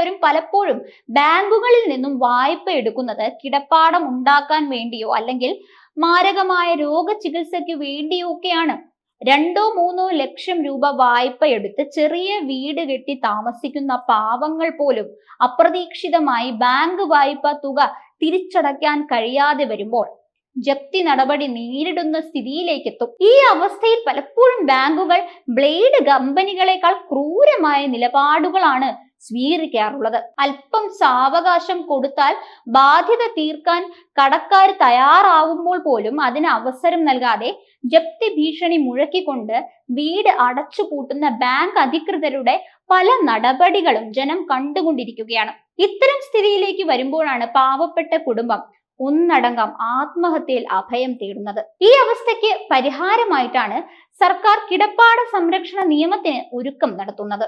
പാവപ്പെട്ടവരും പലപ്പോഴും ബാങ്കുകളിൽ നിന്നും വായ്പ എടുക്കുന്നത് കിടപ്പാടം ഉണ്ടാക്കാൻ വേണ്ടിയോ അല്ലെങ്കിൽ മാരകമായ രോഗചികിത്സയ്ക്ക് വേണ്ടിയോ ഒക്കെയാണ്. രണ്ടോ മൂന്നോ ലക്ഷം രൂപ വായ്പ എടുത്ത് ചെറിയ വീട് കെട്ടി താമസിക്കുന്ന പാവങ്ങൾ പോലും അപ്രതീക്ഷിതമായി ബാങ്ക് വായ്പ തുക തിരിച്ചടയ്ക്കാൻ കഴിയാതെ വരുമ്പോൾ ജപ്തി നടപടി നേരിടുന്ന സ്ഥിതിയിലേക്ക് എത്തും ഈ അവസ്ഥയിൽ പലപ്പോഴും ബാങ്കുകൾ ബ്ലേഡ് കമ്പനികളെക്കാൾ ക്രൂരമായ നിലപാടുകളാണ് സ്വീകരിക്കാറുള്ളത്. അല്പം സാവകാശം കൊടുത്താൽ ബാധ്യത തീർക്കാൻ കടക്കാർ തയ്യാറാവുമ്പോൾ പോലും അതിന് അവസരം നൽകാതെ ജപ്തി ഭീഷണി മുഴക്കിക്കൊണ്ട് വീട് അടച്ചുപൂട്ടുന്ന ബാങ്ക് അധികൃതരുടെ പല നടപടികളും ജനം കണ്ടുകൊണ്ടിരിക്കുകയാണ്. ഇത്തരം സ്ഥിതിയിലേക്ക് വരുമ്പോഴാണ് പാവപ്പെട്ട കുടുംബം ഒന്നടങ്കം ആത്മഹത്യയിൽ അഭയം തേടുന്നത്. ഈ അവസ്ഥയ്ക്ക് പരിഹാരമായിട്ടാണ് സർക്കാർ കിടപ്പാട സംരക്ഷണ നിയമത്തിന് ഒരുക്കം നടത്തുന്നത്.